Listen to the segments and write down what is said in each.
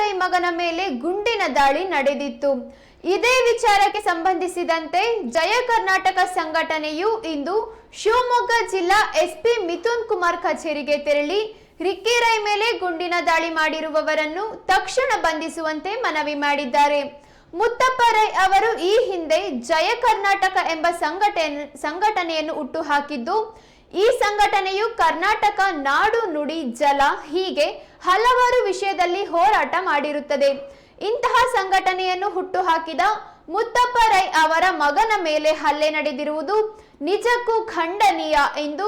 ರೈ ಮಗನ ಮೇಲೆ ಗುಂಡಿನ ದಾಳಿ ನಡೆದಿತ್ತು. ಇದೇ ವಿಚಾರಕ್ಕೆ ಸಂಬಂಧಿಸಿದಂತೆ ಜಯ ಕರ್ನಾಟಕ ಸಂಘಟನೆಯು ಇಂದು ಶಿವಮೊಗ್ಗ ಜಿಲ್ಲಾ ಎಸ್ಪಿ ಮಿಥುನ್ ಕುಮಾರ್ ಕಚೇರಿಗೆ ತೆರಳಿ ರಿಕ್ಕಿ ರೈ ಮೇಲೆ ಗುಂಡಿನ ದಾಳಿ ಮಾಡಿರುವವರನ್ನು ತಕ್ಷಣ ಬಂಧಿಸುವಂತೆ ಮನವಿ ಮಾಡಿದ್ದಾರೆ. ಮುತ್ತಪ್ಪ ರೈ ಅವರು ಈ ಹಿಂದೆ ಜಯ ಕರ್ನಾಟಕ ಎಂಬ ಸಂಘಟನೆ, ಸಂಘಟನೆಯನ್ನು ಹುಟ್ಟುಹಾಕಿದ್ದು ಈ ಸಂಘಟನೆಯು ಕರ್ನಾಟಕ ನಾಡು ನುಡಿ ಜಲ ಹೀಗೆ ಹಲವಾರು ವಿಷಯದಲ್ಲಿ ಹೋರಾಟ ಮಾಡಿರುತ್ತದೆ. ಇಂತಹ ಸಂಘಟನೆಯನ್ನು ಹುಟ್ಟುಹಾಕಿದ ಮುತ್ತಪ್ಪ ರೈ ಅವರ ಮಗನ ಮೇಲೆ ಹಲ್ಲೆ ನಡೆದಿರುವುದು ನಿಜಕ್ಕೂ ಖಂಡನೀಯ ಎಂದು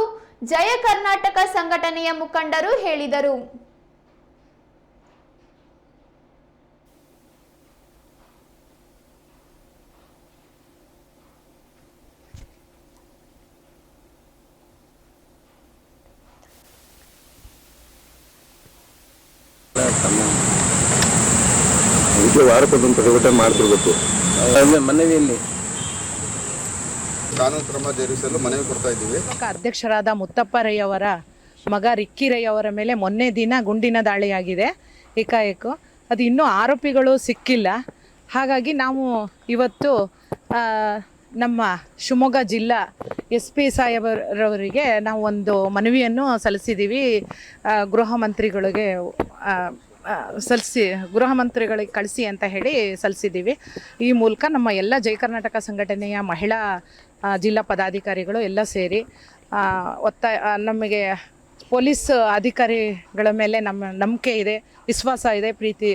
ಜಯ ಕರ್ನಾಟಕ ಸಂಘಟನೆಯ ಮುಖಂಡರು ಹೇಳಿದರು. ಅದಕ್ಕೆ ವಾರಕ್ಕೊಂದೊಂದು ಪ್ರತಿಭಟನೆ ಮಾಡ್ತಿರ್ಬೇಕು. ಮನವಿಯಲ್ಲಿ. ಕಾನೂನು ಕ್ರಮ ಜರುಗಿಸಲು ಮನವಿ ಕೊಡ್ತಾ ಇದ್ದೀವಿ. ಅಧ್ಯಕ್ಷರಾದ ಮುತ್ತಪ್ಪ ರೈ ಅವರ ಮಗ ರಿಕ್ಕಿ ರೈ ಅವರ ಮೇಲೆ ಮೊನ್ನೆ ದಿನ ಗುಂಡಿನ ದಾಳಿಯಾಗಿದೆ. ಏಕಾಏಕು. ಅದು ಇನ್ನೂ ಆರೋಪಿಗಳು ಸಿಕ್ಕಿಲ್ಲ. ಹಾಗಾಗಿ ನಾವು ಇವತ್ತು ನಮ್ಮ ಶಿವಮೊಗ್ಗ ಜಿಲ್ಲಾ ಎಸ್ ಪಿ ಸಾಹೇಬರವರಿಗೆ ನಾವು ಒಂದು ಮನವಿಯನ್ನು ಸಲ್ಲಿಸಿದ್ದೀವಿ. ಗೃಹ ಮಂತ್ರಿಗಳಿಗೆ ಸಲ್ಲಿಸಿ, ಗೃಹ ಮಂತ್ರಿಗಳಿಗೆ ಕಳಿಸಿ ಅಂತ ಹೇಳಿ ಸಲ್ಲಿಸಿದ್ದೀವಿ. ಈ ಮೂಲಕ ನಮ್ಮ ಎಲ್ಲ ಜೈ ಕರ್ನಾಟಕ ಸಂಘಟನೆಯ ಮಹಿಳಾ ಜಿಲ್ಲಾ ಪದಾಧಿಕಾರಿಗಳು ಎಲ್ಲ ಸೇರಿ ಒತ್ತಾಯ ನಮಗೆ ಪೊಲೀಸ್ ಅಧಿಕಾರಿಗಳ ಮೇಲೆ ನಮ್ಮ ನಂಬಿಕೆ ಇದೆ, ವಿಶ್ವಾಸ ಇದೆ, ಪ್ರೀತಿ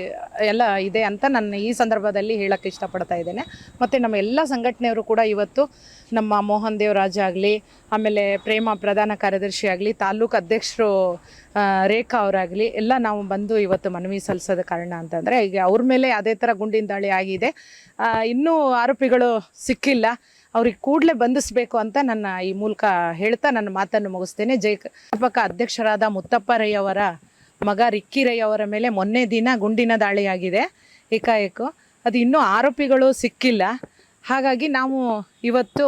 ಎಲ್ಲ ಇದೆ ಅಂತ ನಾನು ಈ ಸಂದರ್ಭದಲ್ಲಿ ಹೇಳಕ್ಕೆ ಇಷ್ಟಪಡ್ತಾ ಇದ್ದೇನೆ. ಮತ್ತು ನಮ್ಮ ಎಲ್ಲ ಸಂಘಟನೆಯವರು ಕೂಡ ಇವತ್ತು ನಮ್ಮ ಮೋಹನ್ ದೇವರಾಜ್ ಆಗಲಿ, ಆಮೇಲೆ ಪ್ರೇಮ ಪ್ರಧಾನ ಕಾರ್ಯದರ್ಶಿ ಆಗಲಿ, ತಾಲೂಕು ಅಧ್ಯಕ್ಷರು ರೇಖಾ ಅವರಾಗಲಿ, ಎಲ್ಲ ನಾವು ಬಂದು ಇವತ್ತು ಮನವಿ ಸಲ್ಲಿಸೋದ ಕಾರಣ ಅಂತಂದರೆ, ಈಗ ಅವ್ರ ಮೇಲೆ ಅದೇ ಥರ ಗುಂಡಿನ ದಾಳಿ ಆಗಿದೆ. ಇನ್ನೂ ಆರೋಪಿಗಳು ಸಿಕ್ಕಿಲ್ಲ. ಅವ್ರಿಗೆ ಕೂಡಲೇ ಬಂಧಿಸಬೇಕು ಅಂತ ನನ್ನ ಈ ಮೂಲಕ ಹೇಳ್ತಾ ನನ್ನ ಮಾತನ್ನು ಮುಗಿಸ್ತೇನೆ. ಜೈ ಅಧ್ಯಕ್ಷರಾದ ಮುತ್ತಪ್ಪ ರೈ ಅವರ ಮಗ ರಿಕ್ಕಿ ರೈ ಅವರ ಮೇಲೆ ಮೊನ್ನೆ ದಿನ ಗುಂಡಿನ ದಾಳಿಯಾಗಿದೆ ಏಕಾಏಕು. ಅದು ಇನ್ನೂ ಆರೋಪಿಗಳು ಸಿಕ್ಕಿಲ್ಲ. ಹಾಗಾಗಿ ನಾವು ಇವತ್ತು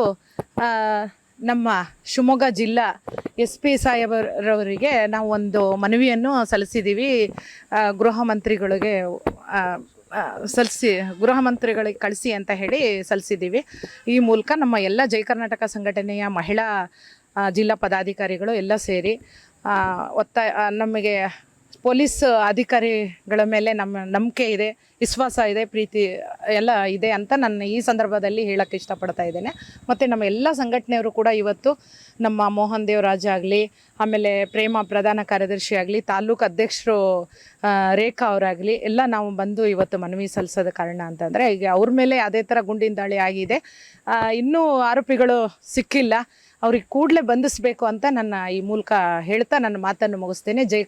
ನಮ್ಮ ಶಿವಮೊಗ್ಗ ಜಿಲ್ಲಾ ಎಸ್ ಪಿ ಸಾಹೇಬರವರಿಗೆ ನಾವು ಒಂದು ಮನವಿಯನ್ನು ಸಲ್ಲಿಸಿದ್ದೀವಿ. ಗೃಹ ಮಂತ್ರಿಗಳಿಗೆ ಸಲ್ಲಿಸಿ, ಗೃಹ ಮಂತ್ರಿಗಳಿಗೆ ಕಳಿಸಿ ಅಂತ ಹೇಳಿ ಸಲ್ಲಿಸಿದ್ದೀವಿ. ಈ ಮೂಲಕ ನಮ್ಮ ಎಲ್ಲ ಜೈ ಕರ್ನಾಟಕ ಸಂಘಟನೆಯ ಮಹಿಳಾ ಜಿಲ್ಲಾ ಪದಾಧಿಕಾರಿಗಳು ಎಲ್ಲ ಸೇರಿ ಒತ್ತಾಯ ನಮಗೆ ಪೊಲೀಸ್ ಅಧಿಕಾರಿಗಳ ಮೇಲೆ ನಮ್ಮ ನಂಬಿಕೆ ಇದೆ, ವಿಶ್ವಾಸ ಇದೆ, ಪ್ರೀತಿ ಎಲ್ಲ ಇದೆ ಅಂತ ನಾನು ಈ ಸಂದರ್ಭದಲ್ಲಿ ಹೇಳೋಕ್ಕೆ ಇಷ್ಟಪಡ್ತಾ ಇದ್ದೇನೆ. ಮತ್ತು ನಮ್ಮ ಎಲ್ಲ ಸಂಘಟನೆಯವರು ಕೂಡ ಇವತ್ತು ನಮ್ಮ ಮೋಹನ್ ದೇವರಾಜ್ ಆಗಲಿ, ಆಮೇಲೆ ಪ್ರೇಮ ಪ್ರಧಾನ ಕಾರ್ಯದರ್ಶಿ ಆಗಲಿ, ತಾಲೂಕು ಅಧ್ಯಕ್ಷರು ರೇಖಾ ಅವರಾಗಲಿ, ಎಲ್ಲ ನಾವು ಬಂದು ಇವತ್ತು ಮನವಿ ಸಲ್ಲಿಸೋದ ಕಾರಣ ಅಂತಂದರೆ, ಈಗ ಅವ್ರ ಮೇಲೆ ಅದೇ ಥರ ಗುಂಡಿನ ದಾಳಿ ಆಗಿದೆ. ಇನ್ನೂ ಆರೋಪಿಗಳು ಸಿಕ್ಕಿಲ್ಲ. ಅವ್ರಿಗೆ ಕೂಡಲೇ ಬಂಧಿಸಬೇಕು ಅಂತ ನನ್ನ ಈ ಮೂಲಕ ಹೇಳ್ತಾ ನನ್ನ ಮಾತನ್ನು ಮುಗಿಸ್ತೇನೆ. ಜೈ